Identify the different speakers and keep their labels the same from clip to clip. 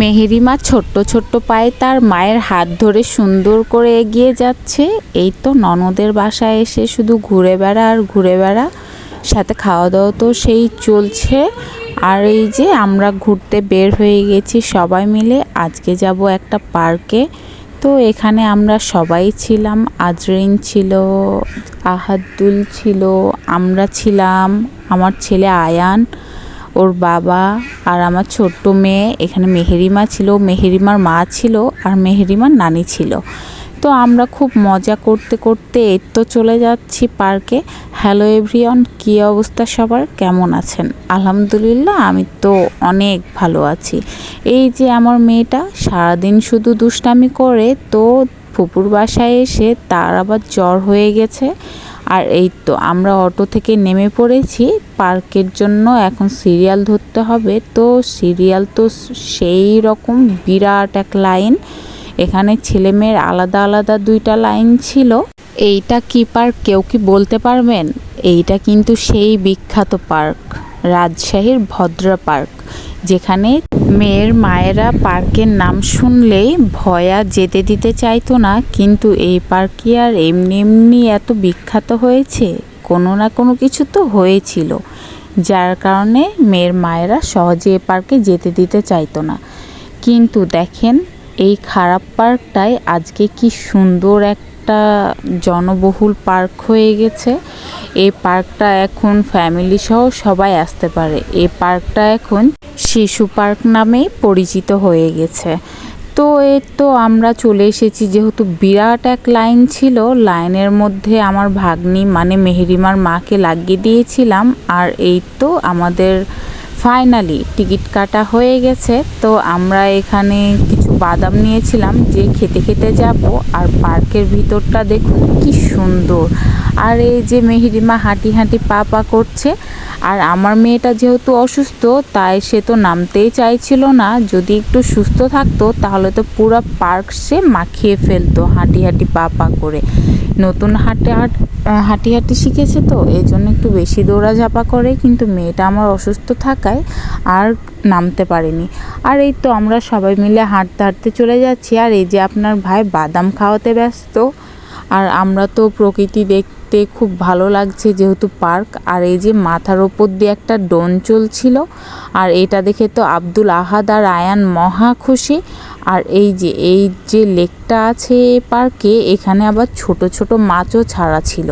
Speaker 1: মেহেরিমা ছোট্ট ছোট্ট পায়ে তার মায়ের হাত ধরে সুন্দর করে এগিয়ে যাচ্ছে। এই তো ননদের বাসায় এসে শুধু ঘুরে বেড়া আর ঘুরে বেড়া। সাথে খাওয়া দাওয়া তো সেই চলছে। আর এই যে আমরা ঘুরতে বের হয়ে গেছি সবাই মিলে। আজকে যাব একটা পার্কে। তো এখানে আমরা সবাই ছিলাম। আজরিন ছিল, আহাদুল ছিল, আমরা ছিলাম, আমার ছেলে আয়ান। ওর বাবা আর আমার ছোট্ট মেয়ে, এখানে মেহেরিমা ছিল, মেহেরিমার মা ছিল আর মেহেরিমার নানি ছিল। তো আমরা খুব মজা করতে করতে এই তো চলে যাচ্ছি পার্কে। হ্যালো এভরিওয়ান, কী অবস্থা সবার? কেমন আছেন? আলহামদুলিল্লাহ, আমি তো অনেক ভালো আছি। এই যে আমার মেয়েটা, সারাদিন শুধু দুষ্টামি করে, তো ফুপুর বাসায় এসে তার আবার জ্বর হয়ে গেছে। আর এই তো, আমরা অটো থেকে নেমে পড়েছি। পার্কের জন্য এখন সিরিয়াল ধরতে হবে। তো সিরিয়াল তো সেই রকম বিরাট এক লাইন। এখানে ছেলে মেয়ের আলাদা আলাদা দুইটা লাইন ছিল। এইটা কি পার্ক? কেউ কি বলতে পারবেন? এইটা কিন্তু সেই বিখ্যাত পার্ক, রাজশাহীর ভদ্রা পার্ক। যেখানে মেয়ের মায়েরা পার্কের নাম শুনলেই ভয়া যেতে দিতে চাইতো না, কিন্তু এই পার্কই আর এমনি এমনি এত বিখ্যাত হয়েছে? কোনো না কোনো কিছু তো হয়েছিল। যার কারণে মেয়ের মায়েরা সহজে এ পার্কে যেতে দিতে চাইতো না। কিন্তু দেখেন, এই খারাপ পার্কটাই আজকে কি সুন্দর একটা জনবহুল পার্ক হয়ে গেছে। এই পার্কটা এখন ফ্যামিলি সহ সবাই আসতে পারে। এই পার্কটা এখন শিশু পার্ক নামেই পরিচিত হয়ে গেছে। তো এই তো আমরা চলে এসেছি, যেহেতু বিরাট এক লাইন ছিল, লাইনের মধ্যে আমার ভাগ্নি মানে মেহেরিমার মাকে লাগিয়ে দিয়েছিলাম আর এই তো আমাদের ফাইনালি টিকিট কাটা হয়ে গেছে। তো আমরা এখানে কিছু বাদাম নিয়েছিলাম, যে খেতে খেতে যাব। আর পার্কের ভিতরটা দেখুন, কি সুন্দর। আর এই যে মেহিরিমা হাঁটি হাঁটি পা পা করছে আর আমার মেয়েটা যেহেতু অসুস্থ, তাই সে তো নামতেই চাইছিল না। যদি একটু সুস্থ থাকতো, তাহলে তো পুরো পার্ক সে মাখিয়ে ফেলতো হাঁটি হাঁটি পা পা করে। নতুন হাঁটে হাঁট হাঁটি হাঁটি শিখেছে তো এই জন্য একটু বেশি দৌড়াঝাপা করে, কিন্তু মেয়েটা আমার অসুস্থ থাকায় আর নামতে পারেনি। আর এই তো আমরা সবাই মিলে হাঁটতে হাঁটতে চলে যাচ্ছি। আর এই যে আপনার ভাই বাদাম খাওয়াতে ব্যস্ত আর আমরা তো প্রকৃতি দেখতে খুব ভালো লাগছে যেহেতু পার্ক। আর এই যে মাথার ওপর দিয়ে একটা ডোন চলছিল, আর এটা দেখে তো আব্দুল আহাদ আর আয়ান মহা খুশি। আর এই যে এই যে লেকটা আছে পার্কে, এখানে আবার ছোট ছোট মাছও ছাড়া ছিল।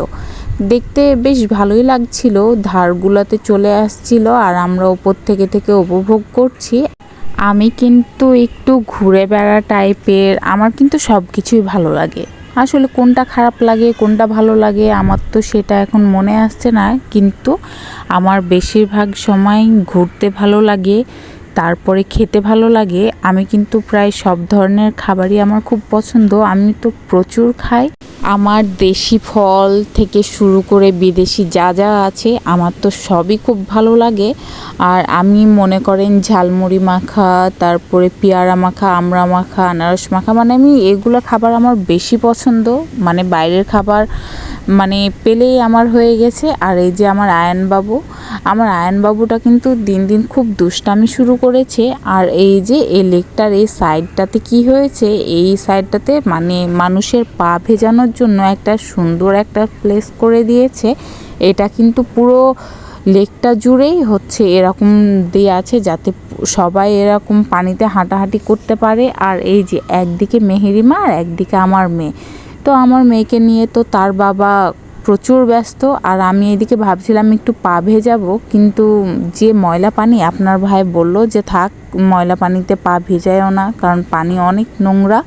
Speaker 1: দেখতে বেশ ভালোই লাগছিল, ধারগুলোতে চলে আসছিল আর আমরা ওপর থেকে থেকে উপভোগ করছি। আমি কিন্তু একটু ঘুরে বেড়া টাইপের আমার কিন্তু সব কিছুই ভালো লাগে। আসলে কোনটা খারাপ লাগে, কোনটা ভালো লাগে, আমার তো সেটা এখন মনে আসছে না। কিন্তু আমার বেশিরভাগ সময় ঘুরতে ভালো লাগে, তারপরে খেতে ভালো লাগে। আমি কিন্তু প্রায় সব ধরনের খাবারই আমার খুব পছন্দ। আমি তো প্রচুর খাই। আমার দেশি ফল থেকে শুরু করে বিদেশি যা যা আছে, আমার তো সবই খুব ভালো লাগে। আর আমি মনে করেন ঝালমুড়ি মাখা, তারপরে পেয়ারা মাখা, আমড়া মাখা, আনারস মাখা মানে আমি এগুলো খাবার আমার বেশি পছন্দ। মানে বাইরের খাবার মানে পেলেই আমার হয়ে গেছে। আর এই যে আমার আয়নবাবু, আমার আয়নবাবুটা কিন্তু দিন দিন খুব দুষ্টামি শুরু করেছে। আর এই যে এই লেকটার এই সাইডটাতে কি হয়েছে, এই সাইডটাতে মানে মানুষের পা ভেজানোর জন্য একটা সুন্দর একটা প্লেস করে দিয়েছে। এটা কিন্তু পুরো লেকটা জুড়েই হচ্ছে এরকম দিয়ে আছে যাতে সবাই এরকম পানিতে হাঁটাহাঁটি করতে পারে। আর এই যে একদিকে মেহেরিমা আর একদিকে আমার মেয়ে। তো আমার মেয়েকে নিয়ে তো তার বাবা প্রচুর ব্যস্ত। আর আমি এদিকে ভাবছিলাম একটু পা ভেজাবো, কিন্তু যে ময়লা পানি আপনার ভাই বলল যে থাক, ময়লা পানিতে পা ভেজায়ও না, কারণ পানি অনেক নোংরা।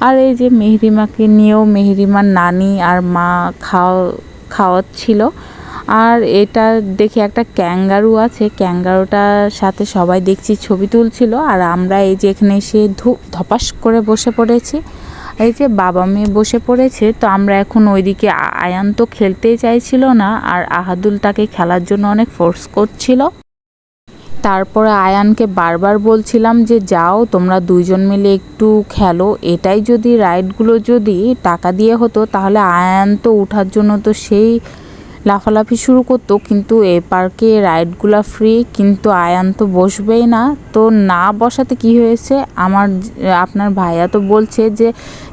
Speaker 1: আর এই যে মেহরিমাকে নিয়েও মেহরিমার নানি আর মা খাওয়া খাওয়াচ্ছিল। আর এটা দেখে একটা ক্যাঙ্গারু আছে, ক্যাঙ্গারুটার সাথে সবাই দেখছি ছবি তুলছিল। আর আমরা এই যে এখানে এসে ধু, ধপাস করে বসে পড়েছি। এই যে বাবা মেয়ে বসে পড়েছে, তো আমরা এখন ওইদিকে আয়ান তো খেলতেই চাইছিল না। আর আহাদুল তাকে খেলার জন্য অনেক ফোর্স করছিল। তারপরে আয়ানকে বারবার বলছিলাম যে, যাও, তোমরা দুইজন মিলে একটু খেলো। এটাই যদি রাইডগুলো যদি টাকা দিয়ে হতো, তাহলে আয়ান তো ওঠার জন্য তো সেই লাফালাফি শুরু করতো। কিন্তু এ পার্কে রাইডগুলো ফ্রি, কিন্তু আয়ান তো বসবেই না। তো না বসাতে কি হয়েছে? আমার আপনার ভাইয়া তো বলছে যে,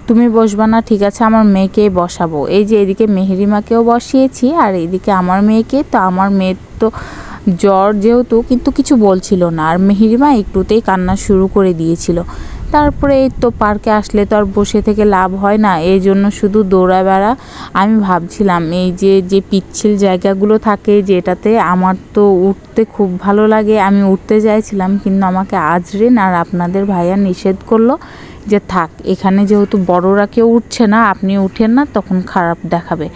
Speaker 1: তুমি বসবা না, ঠিক আছে, আমার মেয়েকেই বসাবো। এই যে, এদিকে মেহেরিমাকেও বসিয়েছি, আর এদিকে আমার মেয়েকে। তো আমার মেয়ের তো জ্বর যেহেতু কিন্তু কিছু বলছিল না। আর মেহেরিমা একটুতেই কান্না শুরু করে দিয়েছিল। তারপরে এই তো পার্কে আসলে তো আর বসে থেকে লাভ হয় না। এই জন্য শুধু দৌড়া বেড়া আমি ভাবছিলাম এই যে যে পিচ্ছিল জায়গাগুলো থাকে যেটাতে আমার তো উঠতে খুব ভালো লাগে, আমি উঠতে চাইছিলাম। কিন্তু আমাকে আজরিন আর আপনাদের ভাইয়া নিষেধ করল যে থাক, এখানে যেহেতু বড়রা কেউ উঠছে না, আপনি উঠেন না, তখন খারাপ দেখাবে।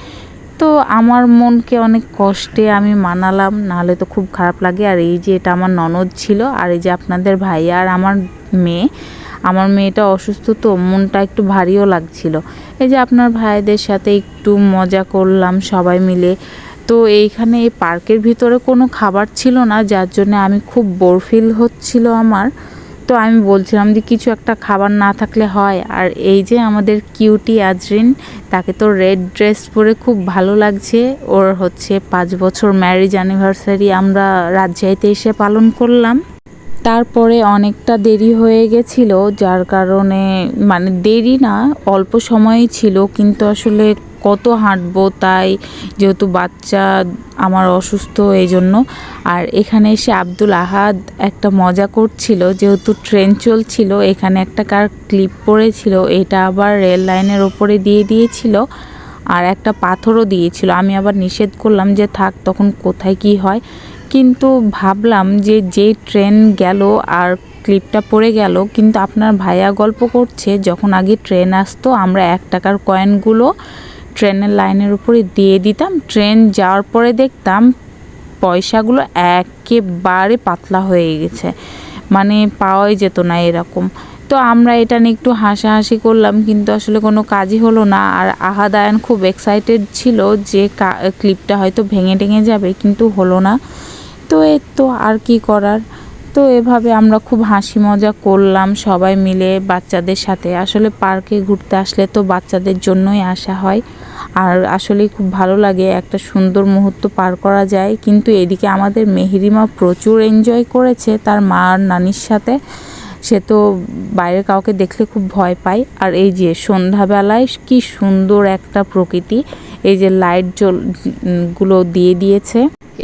Speaker 1: তো আমার মনকে অনেক কষ্টে আমি মানালাম, নাহলে তো খুব খারাপ লাগে। আর এই যে এটা আমার ননদ ছিল, আর এই যে আপনাদের ভাই আর আমার মেয়ে, আমার মেয়েটা অসুস্থ তো মনটা একটু ভারীও লাগছিল। এই যে আপনার ভাইদের সাথে একটু মজা করলাম সবাই মিলে। তো এইখানে এই পার্কের ভিতরে কোনো খাবার ছিল না, যার জন্য আমি খুব বোর ফিল হচ্ছিল আমার। তো আমি বলছিলাম যে কিছু একটা খাবার না থাকলে হয়। আর এই যে আমাদের কিউটি আজরিন, তাকে তো রেড ড্রেস পরে খুব ভালো লাগছে। ওর হচ্ছে পাঁচ বছর ম্যারেজ অ্যানিভার্সারি আমরা রাজশাহীতে এসে পালন করলাম। তারপরে অনেকটা দেরি হয়ে গেছিল, যার কারণে মানে দেরি না, অল্প সময়ই ছিল। কিন্তু আসলে কত হাঁটবো তাই, যেহেতু বাচ্চা আমার অসুস্থ এই জন্য আর এখানে এসে আব্দুল আহাদ একটা মজা করছিল, যেহেতু ট্রেন চলছিল, এখানে একটা কার ক্লিপ পড়েছিল, এটা আবার রেল লাইনের ওপরে দিয়ে দিয়েছিল আর একটা পাথরও দিয়েছিল। আমি আবার নিষেধ করলাম যে থাক, তখন কোথায় কি হয়। কিন্তু ভাবলাম যে যে ট্রেন গেল আর ক্লিপটা পড়ে গেল, কিন্তু আপনার ভাইয়া গল্প করছে, যখন আগে ট্রেন আসতো, আমরা এক টাকার কয়েনগুলো ট্রেনের লাইনের উপরে দিয়ে দিতাম। ট্রেন যাওয়ার পরে দেখতাম পয়সাগুলো একেবারে পাতলা হয়ে গেছে। মানে পাওয়াই যেত না এরকম। তো আমরা এটা নিয়ে একটু হাসাহাসি করলাম, কিন্তু আসলে কোনো কাজই হলো না। আর আহাদ আয়ান খুব এক্সাইটেড ছিল যে ক্লিপটা হয়তো ভেঙে টেঙে যাবে, কিন্তু হলো না। তো এর তো আর কি করার? তো এভাবে আমরা খুব হাসি মজা করলাম সবাই মিলে বাচ্চাদের সাথে। আসলে পার্কে ঘুরতে আসলে তো বাচ্চাদের জন্যই আসা হয়। আর আসলে খুব ভালো লাগে একটা সুন্দর মুহূর্ত পার করা যায়। কিন্তু এদিকে আমাদের মেহেরিমা প্রচুর এনজয় করেছে তার মা আর নানির সাথে। সে তো বাইরে কাউকে দেখলে খুব ভয় পায়। আর এই যে সন্ধ্যাবেলায় কি সুন্দর একটা প্রকৃতি, এই যে লাইট জলগুলো দিয়ে দিয়েছে।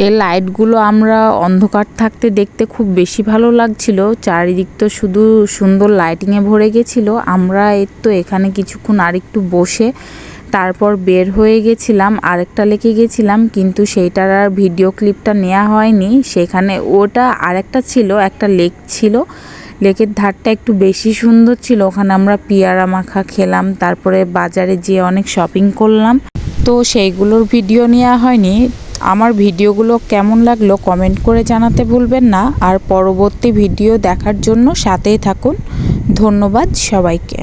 Speaker 1: এই লাইটগুলো আমরা অন্ধকার থাকতে দেখতে খুব বেশি ভালো লাগছিল। চারিদিক তো শুধু সুন্দর লাইটিংয়ে ভরে গেছিল। আমরা এই তো এখানে কিছুক্ষণ আরেকটু বসে তারপর বের হয়ে গেছিলাম, আরেকটা লেকে গেছিলাম, কিন্তু সেইটার আর ভিডিও ক্লিপটা নেওয়া হয়নি। সেখানে ওটা আরেকটা ছিল, একটা লেক ছিল। লেকের ধারটা একটু বেশি সুন্দর ছিল। ওখানে আমরা পিয়ারা মাখা খেলাম, তারপরে বাজারে যেয়ে অনেক শপিং করলাম। তো সেইগুলোর ভিডিও নেওয়া হয়নি। আমার ভিডিওগুলো কেমন লাগল কমেন্ট করে জানাতে ভুলবেন না। আর পরবর্তী ভিডিও দেখার জন্য সাথেই থাকুন। ধন্যবাদ সবাইকে।